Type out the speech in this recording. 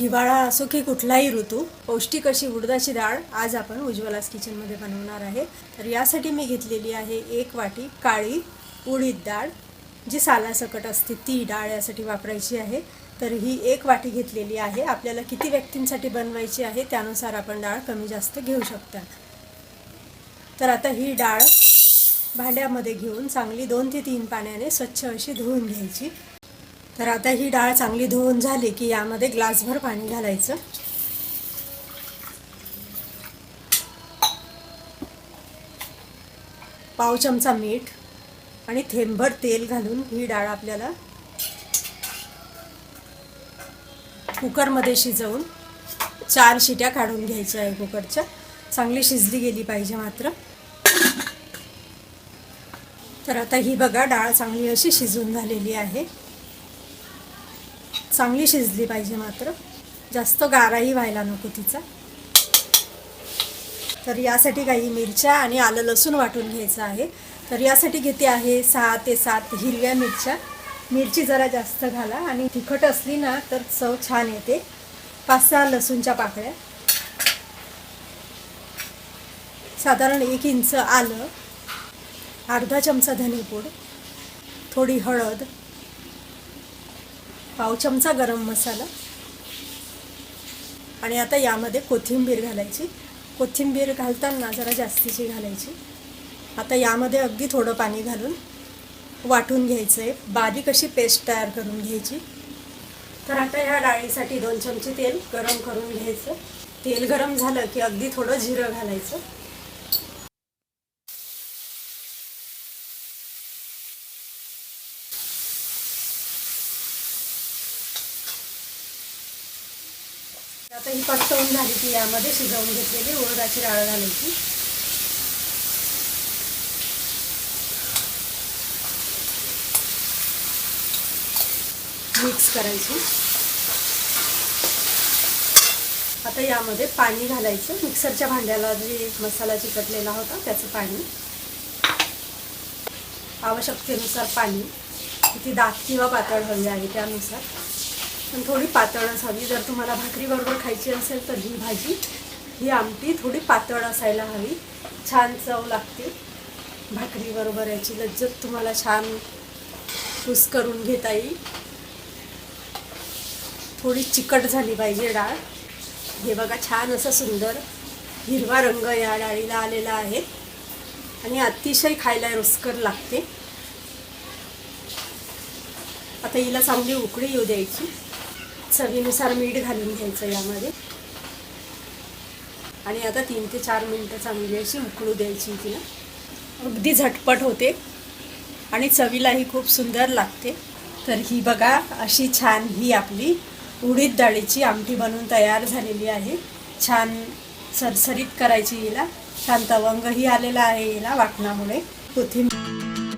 हिवाळा असो की कुठलाही ऋतू पौष्टिक अशी उडदाची डाळ आज आपण उज्ज्वलास किचनमध्ये बनवणार आहे. तर यासाठी मी घेतलेली आहे एक वाटी काळी उडीद डाळ जी सालासकट असते ती डाळ यासाठी वापरायची आहे. तर ही एक वाटी घेतलेली आहे. आपल्याला किती व्यक्तींसाठी बनवायची आहे त्यानुसार आपण डाळ कमी जास्त घेऊ शकता. तर आता ही डाळ भांड्यामध्ये घेऊन चांगली दोन ते तीन पाण्याने स्वच्छ अशी धुवून घ्यायची. तर आता ही डाळ चांगली धुवून झाली की यामध्ये ग्लासभर पाणी घालायचं. पाव चमचा मीठ आणि थेंबभर तेल घालून ही डाळ आपल्याला कुकरमध्ये शिजवून चार शिट्या काढून घ्यायच्या आहे कुकरच्या. चांगली शिजली गेली पाहिजे मात्र. तर आता ही बघा डाळ चांगली अशी शिजून झालेली आहे. चांगली शिजली पाहिजे मात्र. जास्त गाराही व्हायला नको तिचा. तर यासाठी काही मिरच्या आणि आलं लसूण वाटून घ्यायचं आहे. तर यासाठी घेते आहे सहा ते सात हिरव्या मिरच्या. मिरची जरा जास्त घाला आणि तिखट असली ना तर चव छान येते. पाच सहा लसूणच्या पाकळ्या. साधारण एक इंच आलं. अर्धा चमचा धनेपूड. थोडी हळद. पाव चमचा गरम मसाला. आणि आता यामध्ये कोथिंबीर घालायची. कोथिंबीर घालताना जरा जास्तीची घालायची. आता यामध्ये अगदी थोडं पाणी घालून वाटून घ्यायचं आहे बारीक अशी पेस्ट तयार करून घ्यायची. तर आता ह्या डाळीसाठी दोन चमचे तेल गरम करून घ्यायचं. तेल गरम झालं की अगदी थोडं जिरं घालायचं. आता ही पटवून झाली की यामध्ये शिजवून घेतलेली उडदाची डाळ घालायची. मिक्स करायची. आता यामध्ये पाणी घालायचं. मिक्सरच्या भांड्याला जे मसाला चिकटलेला होता त्याचं पाणी. आवश्यकतेनुसार पाणी. किती दात किंवा पातळ हवी आहे त्यानुसार. पण थोडी पातळच हवी जर तुम्हाला भाकरीबरोबर खायची असेल तर ही भाजी ही आमटी थोडी पातळ असायला हवी. छान चव लागते. भाकरीबरोबर याची लज्जत तुम्हाला छान कुस करून घेता येईल. थोडी चिकट झाली पाहिजे डाळ. हे बघा छान असं सुंदर हिरवा रंग या डाळीला आलेला आहे. आणि अतिशय खायला रुचकर लागते. आता हिला चांगली उकळी येऊ द्यायची. चवीनुसार मीठ घालून घ्यायचं यामध्ये. आणि आता तीन ते चार मिनटं चांगली अशी उकळू द्यायची तिला. अगदी झटपट होते. आणि चवीलाही खूप सुंदर लागते. तर ही बघा अशी छान ही आपली उडीद डाळीची आमटी बनवून तयार झालेली आहे. छान सरसरीत करायची हिला. छान तवंगही आलेला आहे हिला वाटणामुळे. कोथिंबीर